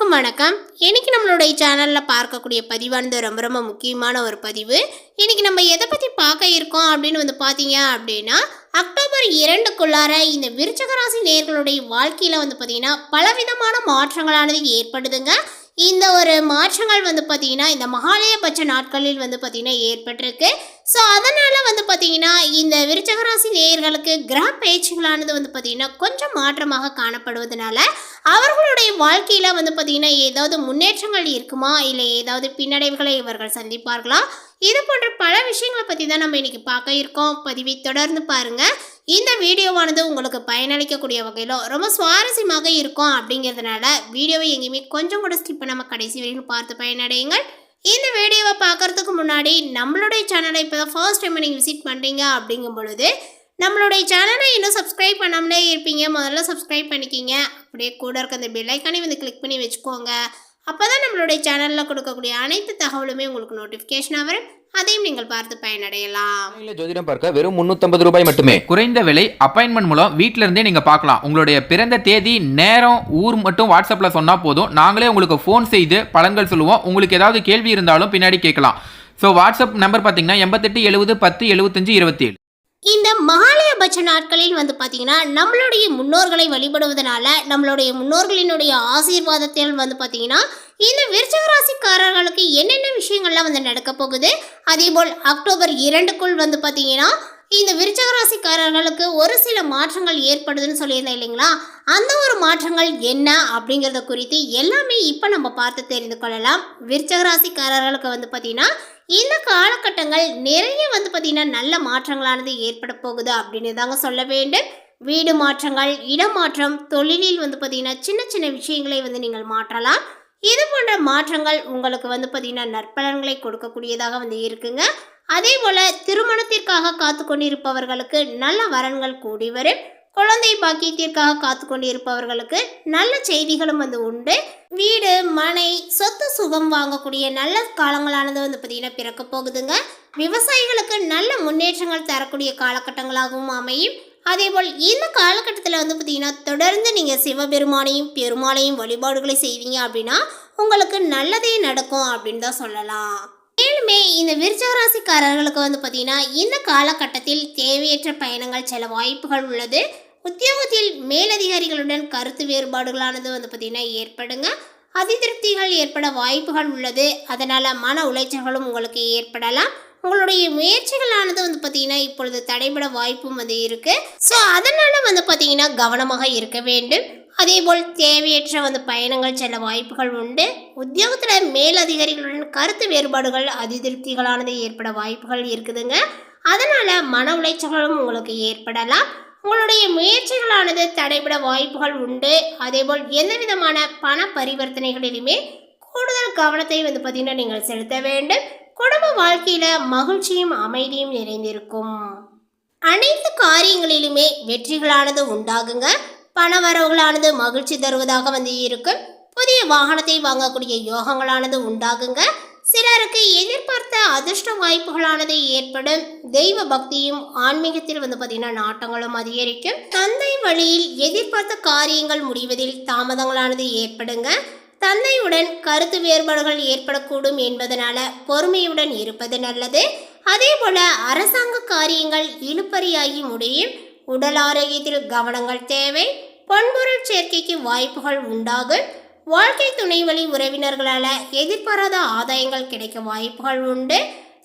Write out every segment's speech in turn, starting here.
அனைவருக்கும் வணக்கம். இன்னைக்கு நம்மளுடைய சேனலில் பார்க்கக்கூடிய பதிவானது ரொம்ப ரொம்ப முக்கியமான ஒரு பதிவு. இன்னைக்கு நம்ம எதை பற்றி பார்க்க இருக்கோம் அப்படின்னு வந்து பார்த்தீங்க அப்படின்னா அக்டோபர் இரண்டுக்குள்ளார இந்த விருச்சகராசி நேர்களுடைய வாழ்க்கையில் வந்து பார்த்தீங்கன்னா பலவிதமான மாற்றங்களானது ஏற்படுதுங்க. இந்த ஒரு மாற்றங்கள் வந்து பார்த்தீங்கன்னா இந்த மகாலயபட்ச நாட்களில் வந்து பார்த்திங்கன்னா ஏற்பட்டிருக்கு. ஸோ அதனால் வந்து பார்த்தீங்கன்னா இந்த விருச்சகராசி நேயர்களுக்கு கிரக பயிற்சிகளானது வந்து பார்த்தீங்கன்னா கொஞ்சம் மாற்றமாக காணப்படுவதனால அவர்களுடைய வாழ்க்கையில் வந்து பார்த்திங்கன்னா ஏதாவது முன்னேற்றங்கள் இருக்குமா? இல்லை ஏதாவது பின்னடைவுகளை இவர்கள் சந்திப்பார்களா? இது போன்ற பல விஷயங்களை பற்றி தான் நம்ம இன்றைக்கி பார்க்க இருக்கோம். பதிவை தொடர்ந்து பாருங்க. இந்த வீடியோவானது உங்களுக்கு பயனளிக்கக்கூடிய வகையில் ரொம்ப சுவாரஸ்யமாக இருக்கும் அப்படிங்கிறதுனால வீடியோவை எங்கேயுமே கொஞ்சம் கூட ஸ்கிப் பண்ணாமல் கடைசி வரைக்கும் பார்த்து பயனடையுங்கள். இந்த வீடியோவை பார்க்கறதுக்கு முன்னாடி நம்மளுடைய சேனலை இப்போ தான் ஃபர்ஸ்ட் டைம் நீங்கள் விசிட் பண்ணுறீங்க அப்படிங்கும் பொழுது நம்மளுடைய சேனலை இன்னும் சப்ஸ்கிரைப் பண்ணாமலே இருப்பீங்க. முதல்ல சப்ஸ்கிரைப் பண்ணிக்கிங்க. அப்படியே கூட இருக்க அந்த பெல்லைக்கானே வந்து கிளிக் பண்ணி வச்சுக்கோங்க. அப்போ தான் நம்மளுடைய சேனலில் கொடுக்கக்கூடிய அனைத்து தகவலுமே உங்களுக்கு நோட்டிஃபிகேஷனாக வரும். அதையும் நீங்கள் பார்த்து பயனடையலாம். ஜோதிடம் பார்க்க வெறும் 350 ரூபாய் மட்டுமே. குறைந்த விலை அப்பாயின்மெண்ட் மூலம் வீட்ல இருந்தே நீங்க பார்க்கலாம். உங்களுடைய பிறந்த தேதி நேரம் ஊர் மட்டும் வாட்ஸ்அப்ல சொன்னா போதும். நாங்களே உங்களுக்கு ஃபோன் செய்து பலன்கள் சொல்லுவோம். உங்களுக்கு ஏதாவது கேள்வி இருந்தாலும் பின்னாடி கேட்கலாம். ஸோ வாட்ஸ்அப் நம்பர் பார்த்தீங்கன்னா எண்பத்தெட்டு எழுபது பத்து எழுபத்தஞ்சு இருபத்தி ஏழு இந்த மகாலயபட்ச நாட்களில் வந்து பார்த்தீங்கன்னா நம்மளுடைய முன்னோர்களை வழிபடுவதனால நம்மளுடைய முன்னோர்களினுடைய ஆசீர்வாதத்தில் வந்து பார்த்தீங்கன்னா இந்த விருச்சக ராசிக்காரர்களுக்கு என்னென்ன விஷயங்கள்லாம் வந்து நடக்க போகுது? அதேபோல் அக்டோபர் இரண்டுக்குள் வந்து பார்த்தீங்கன்னா இந்த விருச்சக ராசிக்காரர்களுக்கு ஒரு சில மாற்றங்கள் ஏற்படுதுன்னு சொல்லியிருந்தேன் இல்லைங்களா? அந்த ஒரு மாற்றங்கள் என்ன அப்படிங்கிறத குறித்து எல்லாமே இப்போ நம்ம பார்த்து தெரிந்து கொள்ளலாம். விருச்சக ராசிக்காரர்களுக்கு வந்து பார்த்தீங்கன்னா இந்த காலகட்டங்கள் நிறைய வந்து பார்த்திங்கன்னா நல்ல மாற்றங்களானது ஏற்பட போகுது அப்படின்னு தாங்க சொல்ல வேண்டும். வீடு மாற்றங்கள் இடமாற்றம் தொழிலில் வந்து பார்த்தீங்கன்னா சின்ன சின்ன விஷயங்களை வந்து நீங்கள் மாற்றலாம். இது போன்ற மாற்றங்கள் உங்களுக்கு வந்து பார்த்தீங்கன்னா நற்பலன்களை கொடுக்கக்கூடியதாக வந்து இருக்குங்க. அதே போல் திருமணத்திற்காக காத்து கொண்டிருப்பவர்களுக்கு நல்ல வரன்கள் கூடி வரும். குழந்தை பாக்கியத்திற்காக காத்து கொண்டிருப்பவர்களுக்கு நல்ல செய்திகளும் வந்து உண்டு. வீடு மனை சொத்து சுகம் வாங்கக்கூடிய நல்ல காலங்களானது வந்து பார்த்தீங்கன்னா பிறக்க போகுதுங்க. விவசாயிகளுக்கு நல்ல முன்னேற்றங்கள் தரக்கூடிய காலகட்டங்களாகவும் அமையும். அதேபோல் இந்த காலகட்டத்தில் வந்து பார்த்தீங்கன்னா தொடர்ந்து நீங்கள் சிவபெருமானையும் பெருமாளையும் வழிபாடுகளை செய்வீங்க அப்படின்னா உங்களுக்கு நல்லதே நடக்கும் அப்படின்னு தான் சொல்லலாம். மேலுமே இந்த விருச்சக ராசிக்காரர்களுக்கு வந்து பார்த்தீங்கன்னா இந்த காலகட்டத்தில் தேவையற்ற பயணங்கள் சில வாய்ப்புகள் உள்ளது. உத்தியோகத்தில் மேலதிகாரிகளுடன் கருத்து வேறுபாடுகளானது வந்து பார்த்தீங்கன்னா ஏற்படுங்க. அதிருப்திகள் ஏற்பட வாய்ப்புகள் உள்ளது. அதனால் மன உளைச்சல்களும் உங்களுக்கு ஏற்படலாம். உங்களுடைய முயற்சிகளானது வந்து பார்த்தீங்கன்னா இப்பொழுது தடைபட வாய்ப்பும் வந்து இருக்குது ஸோ அதனால் வந்து பார்த்தீங்கன்னா கவனமாக இருக்க வேண்டும். அதேபோல் தேவையற்ற வந்து பயணங்கள் செல்ல வாய்ப்புகள் உண்டு. உத்தியோகத்தில் மேலதிகாரிகளுடன் கருத்து வேறுபாடுகள் அதிருப்திகளானது ஏற்பட வாய்ப்புகள் இருக்குதுங்க. அதனால் மன உளைச்சல்களும் உங்களுக்கு ஏற்படலாம். உங்களுடைய முயற்சிகளானது தடைபட வாய்ப்புகள் உண்டு. அதேபோல் எந்த விதமான பண பரிவர்த்தனைகளிலுமே கூடுதல் கவனத்தை வந்து பார்த்திங்கன்னா நீங்கள் செலுத்த வேண்டும். குடும்ப வாழ்க்கையில் மகிழ்ச்சியும் அமைதியும் நிறைந்திருக்கும். அனைத்து காரியங்களிலுமே வெற்றிகளானது உண்டாகுங்க. பண வரவுகளானது மகிழ்ச்சி தருவதாக வந்து இருக்கும் புதிய வாகனத்தை வாங்கக்கூடிய யோகங்களானது உண்டாகுங்க. சிலருக்கு எதிர்பார்த்த அதிர்ஷ்ட வாய்ப்புகளானது ஏற்படும். தெய்வ பக்தியும் ஆன்மீகத்தில் வந்து பார்த்தீங்கன்னா நாட்டங்களும் அதிகரிக்கும். தந்தை வழியில் எதிர்பார்த்த காரியங்கள் முடிவதில் தாமதங்களானது ஏற்படுங்க. தந்தையுடன் கருத்து வேறுபாடுகள் ஏற்படக்கூடும் என்பதனால பொறுமையுடன் இருப்பது நல்லது. அதே போல அரசாங்க காரியங்கள் இழுப்பறியாகி முடியும். உடல் ஆரோக்கியத்தில் கவனங்கள் தேவை பொன்பொருள் சேர்க்கைக்கு வாய்ப்புகள் உண்டாகும் வாழ்க்கை துணை வழி உறவினர்களால் எதிர்பாராத ஆதாயங்கள் கிடைக்க வாய்ப்புகள் உண்டு.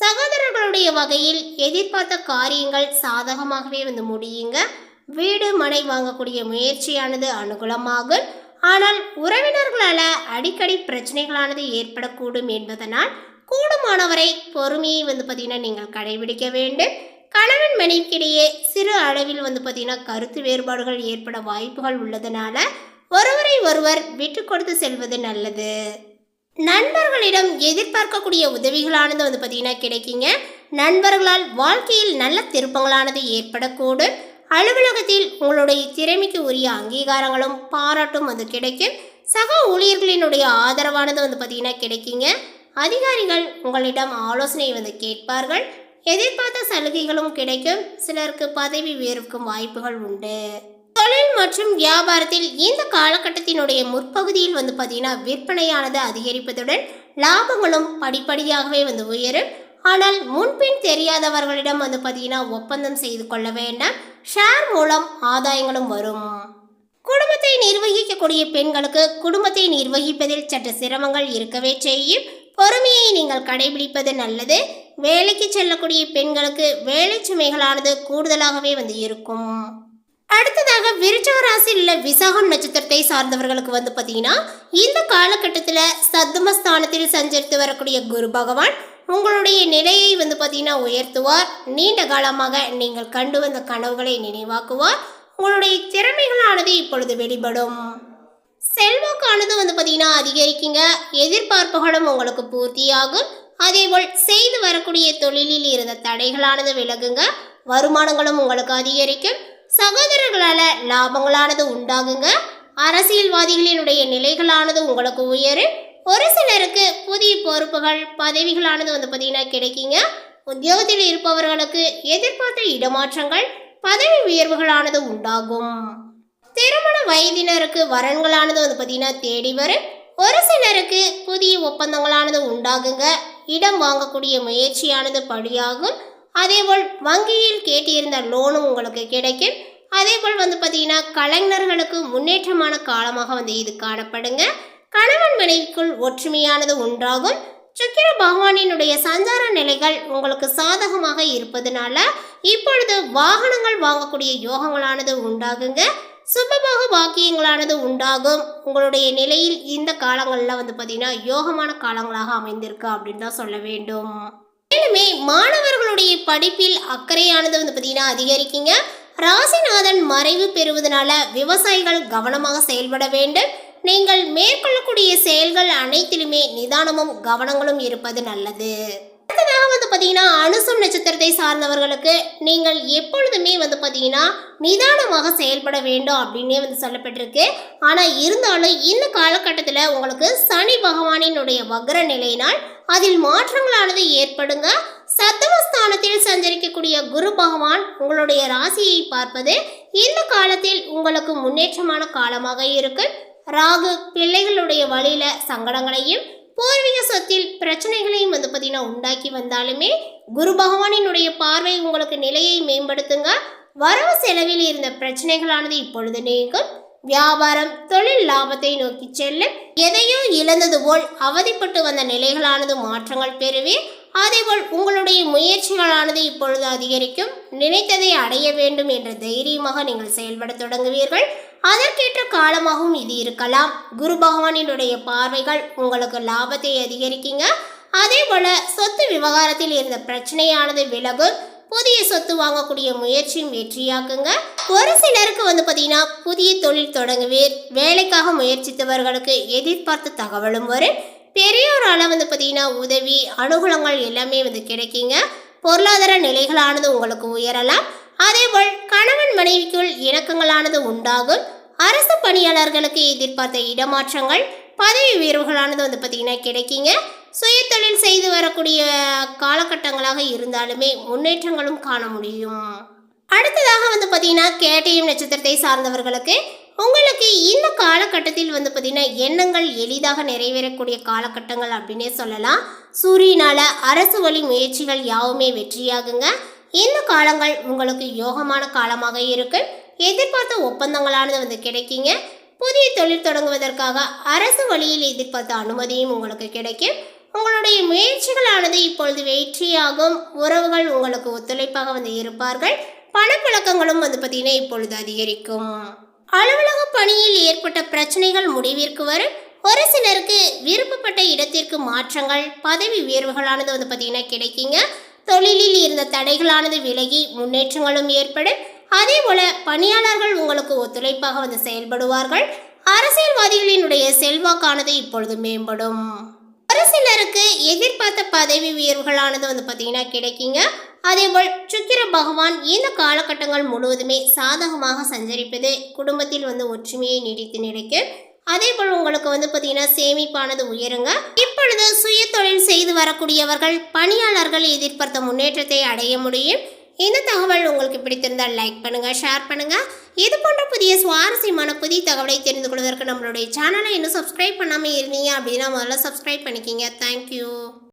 சகோதரர்களுடைய வகையில் எதிர்பார்த்த காரியங்கள் சாதகமாகவே வந்து முடியுங்க. வீடு மனை வாங்கக்கூடிய முயற்சியானது அனுகூலமாகும் ஆனால் உறவினர்களால் அடிக்கடி பிரச்சனைகளானது ஏற்படக்கூடும் என்பதனால் கூடுமானவரை பொறுமையை வந்து பார்த்தீங்கன்னா நீங்கள் கடைபிடிக்க வேண்டும். கணவன் மனைவிக்கிடையே சிறு அளவில் வந்து பார்த்தீங்கன்னா கருத்து வேறுபாடுகள் ஏற்பட வாய்ப்புகள் உள்ளதுனால ஒருவரை ஒருவர் விட்டு கொடுத்து செல்வது நல்லது. நண்பர்களிடம் எதிர்பார்க்கக்கூடிய உதவிகளானது வந்து பார்த்தீங்கன்னா கிடைக்குங்க. நண்பர்களால் வாழ்க்கையில் நல்ல திருப்பங்களானது ஏற்படக்கூடும். அலுவலகத்தில் உங்களுடைய திறமைக்கு உரிய அங்கீகாரங்களும் பாராட்டும் வந்து கிடைக்கும். சக ஊழியர்களினுடைய ஆதரவானது வந்து பார்த்தீங்கன்னா கிடைக்குங்க. அதிகாரிகள் உங்களிடம் ஆலோசனை வந்து கேட்பார்கள். எதிர்பார்த்த சலுகைகளும் கிடைக்கும். சிலருக்கு பதவி உயர்வுக்கும் வாய்ப்புகள் உண்டு. தொழில் மற்றும் வியாபாரத்தில் இந்த காலகட்டத்தினுடைய முற்பகுதியில் வந்து பார்த்தீங்கன்னா விற்பனையானது அதிகரிப்பதுடன் லாபங்களும் படிப்படியாகவே வந்து உயரும். ஆனால் முன்பின் தெரியாதவர்களிடம் வந்து பார்த்தீங்கன்னா ஒப்பந்தம் செய்து கொள்ள வேண்டாம். ஷேர் மூலம் ஆதாயங்களும் வரும். குடும்பத்தை நிர்வகிக்கக்கூடிய பெண்களுக்கு குடும்பத்தை நிர்வகிப்பதில் சற்று சிரமங்கள் இருக்கவே செய்யும். பொறுமையை நீங்கள் கடைபிடிப்பது நல்லது. வேலைக்கு செல்லக்கூடிய பெண்களுக்கு வேலை சுமைகளானது கூடுதலாகவே வந்து இருக்கும். அடுத்ததாக விருச்சக ராசியில் உள்ள விசாகம் நட்சத்திரத்தை சார்ந்தவர்களுக்கு வந்து பார்த்தீங்கன்னா இந்த காலகட்டத்தில் சத்துமஸ்தானத்தில் சஞ்சரித்து வரக்கூடிய குரு பகவான் உங்களுடைய நிலையை வந்து பார்த்தீங்கன்னா உயர்த்துவார். நீண்ட காலமாக நீங்கள் கண்டு வந்த கனவுகளை நினைவாக்குவார். உங்களுடைய திறமைகளானது இப்பொழுது வெளிப்படும். செல்வாக்கானது வந்து பார்த்தீங்கன்னா அதிகரிக்குங்க. எதிர்பார்ப்புகளும் உங்களுக்கு பூர்த்தியாகும். அதேபோல் செய்து வரக்கூடிய தொழிலில் இருந்த தடைகளானது விலகுங்க வருமானங்களும் உங்களுக்கு அதிகரிக்கும். சகோதரர்களால் லாபங்களானது உண்டாகுங்க. அரசியல்வாதிகளினுடைய நிலைகளானது உங்களுக்கு உயரும். ஒரு சிலருக்கு புதிய பொறுப்புகள் பதவிகளானது வந்து பார்த்தீங்கன்னா கிடைக்குங்க. உத்தியோகத்தில் இருப்பவர்களுக்கு எதிர்பார்த்த இடமாற்றங்கள் பதவி உயர்வுகளானது உண்டாகும். திருமண வயதினருக்கு வரன்களானது வந்து பார்த்தீங்கன்னா தேடி வரும். ஒரு சிலருக்கு புதிய ஒப்பந்தங்களானது உண்டாகுங்க. இடம் வாங்கக்கூடிய முயற்சியானது படியாகும். அதேபோல் வங்கியில் கேட்டிருந்த லோனும் உங்களுக்கு கிடைக்கும். அதேபோல் வந்து பார்த்தீங்கன்னா கலைஞர்களுக்கு முன்னேற்றமான காலமாக வந்து இது காணப்படுங்க. கணவன் மனைவிக்குள் ஒற்றுமையானது உண்டாகும். சுக்கிர பகவானினுடைய சஞ்சார நிலைகள் உங்களுக்கு சாதகமாக இருப்பதனால இப்பொழுது வாகனங்கள் வாங்கக்கூடிய யோகங்களானது உண்டாகுங்க. சுபமாக பாக்கியங்களானது உண்டாகும். உங்களுடைய நிலையில் இந்த காலங்களில் வந்து பார்த்தீங்கன்னா யோகமான காலங்களாக அமைந்திருக்கு அப்படின்னு தான் சொல்ல வேண்டும். மேலுமே மாணவர்களுடைய படிப்பில் அக்கறையானது வந்து பார்த்தீங்கன்னா அதிகரிக்குங்க. ராசிநாதன் மறைவு பெறுவதனால விவசாயிகள் கவனமாக செயல்பட வேண்டும். நீங்கள் மேற்கொள்ளக்கூடிய செயல்கள் அனைத்திலுமே நிதானமும் கவனங்களும் இருப்பது நல்லது. வந்து பார்த்தீங்கன்னா அனுசம் நட்சத்திரத்தை சார்ந்தவர்களுக்கு நீங்கள் எப்பொழுதுமே வந்து பார்த்தீங்கன்னா நிதானமாக செயல்பட வேண்டும் அப்படின்னே வந்து சொல்லப்பட்டிருக்கு. ஆனால் இருந்தாலும் இந்த காலகட்டத்தில் உங்களுக்கு சனி பகவானினுடைய வக்ர நிலையினால் அதில் மாற்றங்களானது ஏற்படுங்க. சத்தமஸ்தானத்தில் சஞ்சரிக்கக்கூடிய குரு பகவான் உங்களுடைய ராசியை பார்ப்பது இந்த காலத்தில் உங்களுக்கு முன்னேற்றமான காலமாக இருக்கு. ராகு பிள்ளைகளுடைய வழியில சங்கடங்களையும் பூர்வீக சொத்தில் பிரச்சனைகளையும் வந்து பார்த்தீங்கன்னா உண்டாக்கி வந்தாலுமே குரு பகவானினுடைய பார்வை உங்களுக்கு நிலையை மேம்படுத்துங்க. வரவு செலவில் இருந்த பிரச்சனைகளானது இப்பொழுது நீங்கும். வியாபாரம் தொழில் லாபத்தை நோக்கி செல்ல எதையோ இழந்தது போல் அவதிப்பட்டு வந்த நிலைகளானது மாற்றங்கள் பெறுவே. அதேபோல் உங்களுடைய முயற்சிகளானது இப்பொழுது அதிகரிக்கும். நினைத்ததை அடைய வேண்டும் என்ற தைரியமாக நீங்கள் செயல்பட தொடங்குவீர்கள். அதற்கேற்ற காலமாகவும் இது இருக்கலாம். குரு பகவானினுடைய பார்வைகள் உங்களுக்கு லாபத்தை அதிகரிக்குங்க. அதே போல சொத்து விவகாரத்தில் இருந்த பிரச்சனையானது விலகும் புதிய சொத்து வாங்கக்கூடிய முயற்சியும் வெற்றியாக்குங்க. ஒரு சிலருக்கு வந்து பார்த்தீங்கன்னா புதிய தொழில் தொடங்குவீர் வேலைக்காக முயற்சித்தவர்களுக்கு எதிர்பார்த்த தகவலும் வரும். பெரியோரால் வந்து பார்த்தீங்கன்னா உதவி அனுகூலங்கள் எல்லாமே வந்து கிடைக்குங்க. பொருளாதார நிலைகளானது உங்களுக்கு உயரலாம். அதேபோல் கணவன் மனைவிக்குள் இணக்கங்களானது உண்டாகும். அரசு பணியாளர்களுக்கு எதிர்பார்த்த இடமாற்றங்கள் பதவி உயர்வுகளானது வந்து பார்த்திங்கன்னா கிடைக்குங்க. சுயத்தொழில் செய்து வரக்கூடிய காலகட்டங்களாக இருந்தாலுமே முன்னேற்றங்களும் காண முடியும். அடுத்ததாக வந்து பார்த்தீங்கன்னா கேட்டயம் நட்சத்திரத்தை சார்ந்தவர்களுக்கு உங்களுக்கு இந்த காலகட்டத்தில் வந்து பார்த்தீங்கன்னா எண்ணங்கள் எளிதாக நிறைவேறக்கூடிய காலகட்டங்கள் அப்படின்னே சொல்லலாம். சூரியனால் அரசு வழி முயற்சிகள் யாவுமே வெற்றியாகுங்க. இந்த காலங்கள் உங்களுக்கு யோகமான காலமாக இருக்கு. எதிர்பார்த்த ஒப்பந்தங்களானது வந்து கிடைக்குங்க. புதிய தொழில் தொடங்குவதற்காக அரசு வழியில் எதிர்பார்த்த அனுமதியும் உங்களுக்கு கிடைக்கும். உங்களுடைய முயற்சிகளானது இப்பொழுது வெற்றியாகும். உறவுகள் உங்களுக்கு ஒத்துழைப்பாக வந்து இருப்பார்கள். பணப்பழக்கங்களும் வந்து பார்த்தீங்கன்னா இப்பொழுது அதிகரிக்கும். அலுவலக பணியில் ஏற்பட்ட பிரச்சனைகள் முடிவிற்கு வரும் ஒரு சிலருக்கு விருப்பப்பட்ட இடத்திற்கு மாற்றங்கள் பதவி உயர்வுகளானது வந்து பார்த்தீங்கன்னா கிடைக்குங்க. தொழிலில் இருந்த தடைகளானது விலகி முன்னேற்றங்களும் ஏற்படும். அதே போல பணியாளர்கள் உங்களுக்கு ஒத்துழைப்பாக வந்து செயல்படுவார்கள். அரசியல்வாதிகளினுடைய செல்வாக்கானது இப்பொழுது மேம்படும். ஒரு சிலருக்கு எதிர்பார்த்த பதவி உயர்வுகளானது வந்து பார்த்தீங்கன்னா கிடைக்குங்க. அதேபோல் சுக்கிர பகவான் இந்த காலகட்டங்கள் முழுவதுமே சாதகமாக சஞ்சரிப்பது குடும்பத்தில் வந்து ஒற்றுமையை நீடித்து நிலைக்கும். அதேபோல் உங்களுக்கு வந்து பார்த்தீங்கன்னா சேமிப்பானது உயருங்க. இப்பொழுது சுய தொழில் செய்து வரக்கூடியவர்கள் பணியாளர்கள் எதிர்பார்த்த முன்னேற்றத்தை அடைய முடியும். இந்த தகவல் உங்களுக்கு பிடித்திருந்தால் லைக் பண்ணுங்க ஷேர் பண்ணுங்க. இது போன்ற புதிய சுவாரஸ்யமான புதிய தகவலை தெரிந்து கொள்வதற்கு நம்மளுடைய சேனலை இன்னும் சப்ஸ்கிரைப் பண்ணாமல் இருந்தீங்க அப்படின்னா முதல்ல சப்ஸ்கிரைப் பண்ணிக்கிங்க. தேங்க்யூ